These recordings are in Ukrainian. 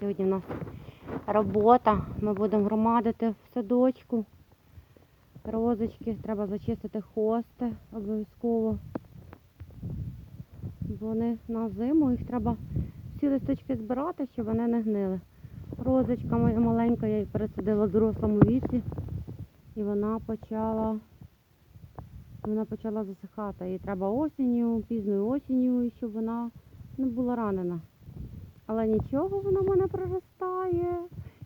Сьогодні у нас робота. Ми будемо громадити в садочку. Розочки, треба зачистити хости обов'язково. Бо Вони на зиму, їх треба всі листочки збирати, щоб вони не гнили. Розочка моя маленька, я її пересадила в дорослому віці. І вона почала, вона почала засихати. Їй треба осінню, пізньою осінню, щоб вона не була ранена. Але нічого, вона в мене проростає.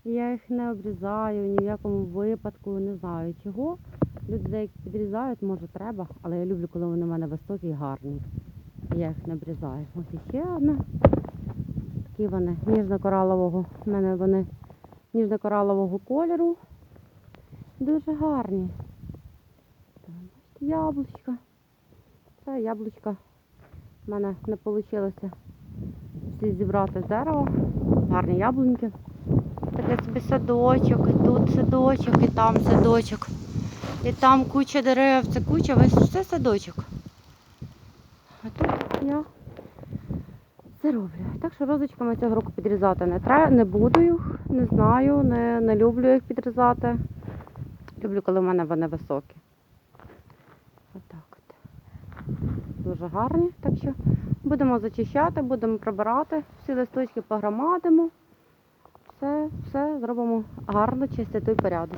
Я їх не обрізаю ні в якому випадку, не знаю чого. Люди деякі підрізають, може треба, але я люблю, коли вони в мене високі і гарні. Я їх не обрізаю. Ось іще одна. Такі вони ніжно-коралового. У мене вони ніжно-коралового кольору. Дуже гарні. Яблучка. Це яблучка. У мене не вийшло всі зібрати з дерева. Гарні яблуньки. Такий собі садочок, і тут садочок, і там садочок. І там куча дерев, це куча, весь все садочок. А тут я це роблю. Так що розочками цього року підрізати не треба, не буду їх, не знаю, не, не люблю їх підрізати. Люблю, коли в мене вони високі. Отак от. Дуже гарні. Так що будемо зачищати, будемо прибирати, всі листочки погромадимо. Все, все зробимо гарно, чистоту і порядок.